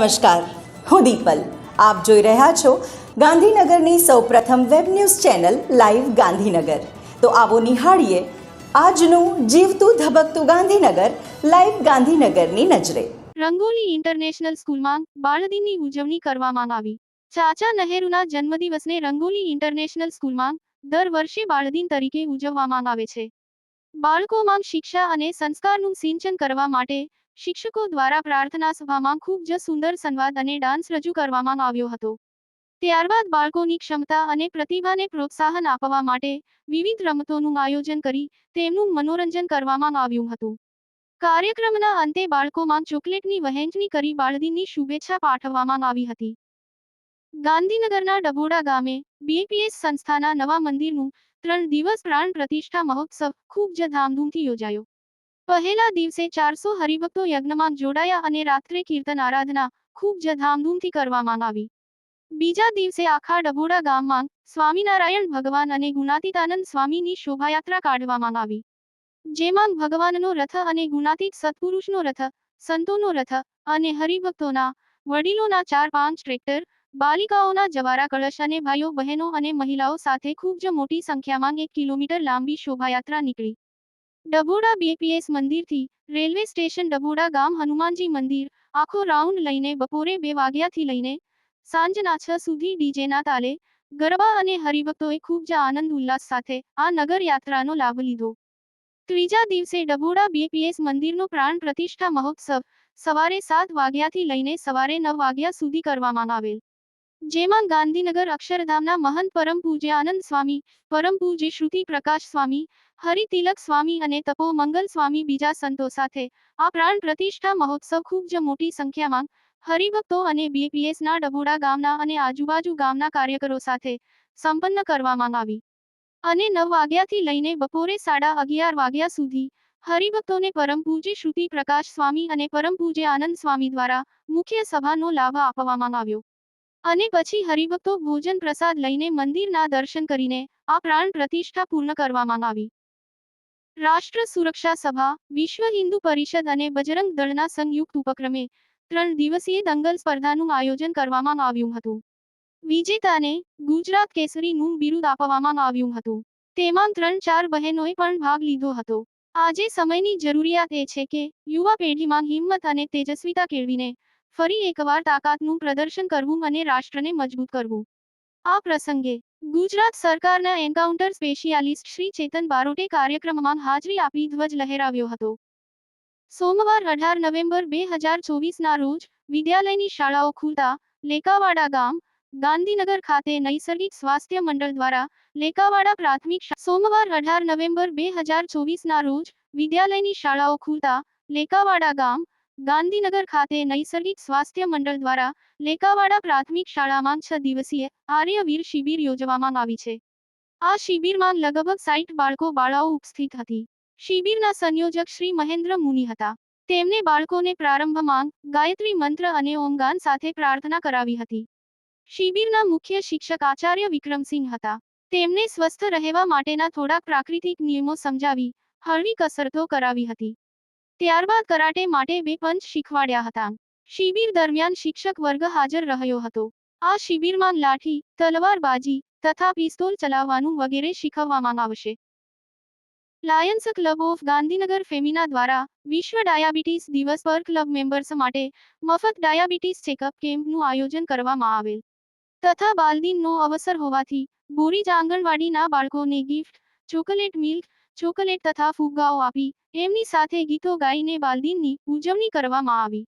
નમસ્કાર, હું દીપલ. આપ જોઈ રહ્યા છો ગાંધીનગરની સૌપ્રથમ web news channel live Gandhinagar. તો આવો નિહાળીએ આજનું જીવતું ધબકતું ગાંધીનગર, લાઈવ ગાંધીનગરની નજરે. રંગોલી ઇન્ટરનેશનલ સ્કૂલમાં બાળદિનની ઉજવણી કરવામાં આવી. ચાચા નહેરુના જન્મદિવસને રંગોલી ઇન્ટરનેશનલ સ્કૂલમાં દર વર્ષે બાળદિન તરીકે ઉજવવામાં આવે છે. બાળકોમાં શિક્ષા અને સંસ્કારનું સિંચન કરવા માટે શિક્ષકો દ્વારા પ્રાર્થના સભામાં ખૂબ જ સુંદર સંવાદ અને ડાન્સ રજૂ કરવામાં આવ્યો હતો. ત્યારબાદ બાળકોની ક્ષમતા અને પ્રતિભાને પ્રોત્સાહન આપવા માટે વિવિધ રમતોનું આયોજન કરી તેમનું મનોરંજન કરવામાં આવ્યું હતું. કાર્યક્રમના અંતે બાળકોમાં ચોકલેટની વહેંચણી કરી બાળદિનની શુભેચ્છા પાઠવવામાં આવી હતી. ગાંધીનગરના ડભોડા ગામે બીએપીએસ સંસ્થાના નવા મંદિરનું ત્રણ દિવસ પ્રાણ પ્રતિષ્ઠા મહોત્સવ ખૂબ જ ધામધૂમથી યોજાયો. પહેલા દિવસે ચારસો હરિભક્તો યજ્ઞમાં જોડાયા અને રાત્રે કીર્તન આરાધના ખૂબ જ ધામધૂમથી કરવામાં આવી. બીજા દિવસે આખા ડભોડા ગામમાં સ્વામિનારાયણ ભગવાન અને ગુણાતીતાનંદ સ્વામીની શોભાયાત્રા કાઢવામાં આવી. જેમાં ભગવાનનો રથ અને ગુણાતીત સત્પુરુષનો રથ, સંતોનો રથ અને હરિભક્તોના વડીલોના ચાર પાંચ ટ્રેક્ટર, બાલિકાઓના જવારા કળશ અને ભાઈઓ બહેનો અને મહિલાઓ સાથે ખૂબ જ મોટી સંખ્યામાં એક કિલોમીટર લાંબી શોભાયાત્રા નીકળી. ડભોડા બીપીએસ મંદિરથી રેલવે સ્ટેશન ડભોડા ગામ હનુમાનજી મંદિર આખો રાઉન્ડ લઈને બપોરે બે વાગ્યાથી લઈને સાંજના છ સુધી ડીજેના તાલે ગરબા અને હરિભક્તોએ ખૂબ જ આનંદ ઉલ્લાસ સાથે આ નગર યાત્રાનો લાભ લીધો. ત્રીજા દિવસે ડભોડા બીપીએસ મંદિરનો પ્રાણ પ્રતિષ્ઠા મહોત્સવ સવારે સાત વાગ્યાથી લઈને સવારે નવ વાગ્યા સુધી કરવામાં આવેલ. જેમાં ગાંધીનગર અક્ષરધામના મહંત પરમ પૂજ્ય આનંદ સ્વામી, પરમ પૂજ્ય શ્રુતિ પ્રકાશ સ્વામી હરિતિલક સ્વામી અને તપો મંગલ સ્વામી બીજા સંતો સાથે આ પ્રાણ પ્રતિષ્ઠા મહોત્સવ ખૂબ જ મોટી સંખ્યામાં હરિભક્તો અને બીપીએસના ડભોડા ગામના અને આજુબાજુ ગામના કાર્યકરો સાથે સંપન્ન કરવામાં આવી. અને નવ વાગ્યાથી લઈને બપોરે સાડા અગિયાર વાગ્યા સુધી હરિભક્તોને પરમ પૂજ્ય શ્રુતિ પ્રકાશ સ્વામી અને પરમ પૂજ્ય આનંદ સ્વામી દ્વારા મુખ્ય સભાનો લાભ આપવામાં આવ્યો. અને પછી હરિભક્તો ભોજન પ્રસાદ લઈને મંદિરના દર્શન કરીને આ પ્રાણ પ્રતિષ્ઠા પૂર્ણ કરવામાં આવી. રાષ્ટ્ર સુરક્ષા સભા, વિશ્વ હિન્દુ પરિષદ અને બજરંગ દળના સંયુક્ત ઉપક્રમે ત્રણ દિવસીય દંગલ સ્પર્ધાનું આયોજન કરવામાં આવ્યું હતું. વિજેતાને ગુજરાત કેસરીનું બિરુદ આપવામાં આવ્યું હતું. તેમાં ત્રણ ચાર બહેનોએ પણ ભાગ લીધો હતો. આજે સમયની જરૂરિયાત એ છે કે યુવા પેઢીમાં હિંમત અને તેજસ્વીતા કેળવીને ફરી એકવાર તાકાતનું પ્રદર્શન કરવું અને રાષ્ટ્રને મજબૂત કરવું. આ પ્રસંગે ગુજરાત સરકારના એન્કાઉન્ટર સ્પેશિયાલિસ્ટ શ્રી ચેતન બારોટે કાર્યક્રમમાં હાજરી આપી ધ્વજ લહેરાવ્યો હતો. સોમવાર અઢાર નવેમ્બર બે હજાર ચોવીસના રોજ વિદ્યાલયની શાળાઓ ખુલતા લેકાવાડા ગામ, ગાંધીનગર ખાતે નૈસર્ગિક સ્વાસ્થ્ય મંડળ દ્વારા લેકાવાડા પ્રાથમિક સોમવાર અઢાર નવેમ્બર બે હજાર ચોવીસના રોજ વિદ્યાલયની શાળાઓ ખુલતા લેકાવાડા ગામ ગાંધીનગર ખાતે નૈસર્ગિક સ્વાસ્થ્ય મંડળ દ્વારા લેકાવાડા પ્રાથમિક શાળામાં છ દિવસીય આર્યવીર શિબિર યોજવામાં આવી છે. આ શિબિરમાં લગભગ સાઈઠ બાળકો બાળાઓ ઉપસ્થિત હતી. શિબિરના સંયોજક શ્રી મહેન્દ્ર મુનિ હતા. તેમને બાળકોને પ્રારંભમાં ગાયત્રી મંત્ર અને ઓમગાન સાથે પ્રાર્થના કરાવી હતી. શિબિરના મુખ્ય શિક્ષક આચાર્ય વિક્રમસિંહ હતા. તેમને સ્વસ્થ રહેવા માટેના થોડાક પ્રાકૃતિક નિયમો સમજાવી, હળવી કસરતો કરાવી હતી. ત્યારબાદ કરાટે માટે બે પંચ શીખવાડ્યા હતા. શિબિર દરમિયાન શિક્ષક વર્ગ હાજર રહ્યો હતો. આ શિબિરમાં લાઠી, તલવારબાજી તથા પિસ્તોલ ચલાવવાનું વગેરે શીખવવામાં આવશે. Lions Club of Gandhinagar Femina દ્વારા વિશ્વ ડાયાબિટીસ દિવસ પર ક્લબ મેમ્બર્સ માટે મફત ડાયાબિટીસ ચેકઅપ કેમ્પનું આયોજન કરવામાં આવેલ. તથા બાલદિનનો અવસર હોવાથી બોરીજ આંગણવાડીના બાળકોને ગિફ્ટ, ચોકલેટ મિલ્ક ચોકલેટ તથા ફુગ્ગાઓ આપી, એમની સાથે ગીતો ગાઈને બાલદિનની ઉજવણી કરવામાં આવી.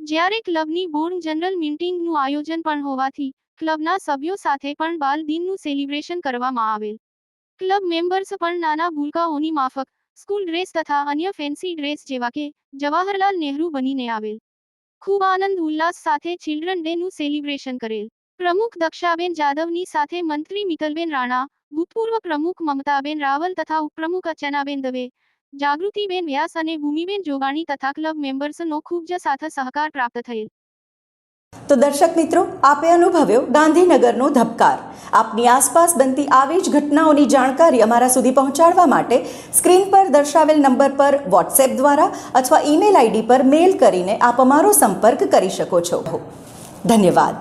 જ્યારે ક્લબની બોર્ડ જનરલ મીટિંગનું આયોજન પણ હોવાથી, ક્લબના સભ્યો સાથે પણ બાલ દિનનું સેલિબ્રેશન કરવામાં આવેલ. ક્લબ મેમ્બર્સ પણ નાના ભૂલકાઓની માફક, સ્કૂલ ડ્રેસ તથા અન્ય ફેન્સી ડ્રેસ જેવા કે જવાહરલાલ નહેરુ બનીને આવેલ. ખૂબ આનંદ ઉલ્લાસ સાથે ચિલ્ડ્રન ડે નું સેલિબ્રેશન કરેલ. પ્રમુખ દક્ષાબેન જાદવની સાથે મંત્રી મિતલબેન રાણા, ભૂતપૂર્વ પ્રમુખ મમતાબેન રાવલ તથા ઉપપ્રમુખ અર્ચનાબેન દવે, જાગૃતિબેન વ્યાસ અને ભૂમિબેન જોગાણી તથા ક્લબ મેમ્બર્સનો ખૂબ જ સાથે સહકાર પ્રાપ્ત થયેલ. તો દર્શક મિત્રો, આપે અનુભવ્યો ગાંધીનગરનો ધબકાર. આપની આસપાસ બનતી આવી જ ઘટનાઓની જાણકારી અમારા સુધી પહોંચાડવા માટે સ્ક્રીન પર દર્શાવેલ નંબર પર વોટ્સએપ દ્વારા અથવા ઈમેલ આઈડી પર મેલ કરીને આપ અમારો સંપર્ક કરી શકો છો. ધન્યવાદ.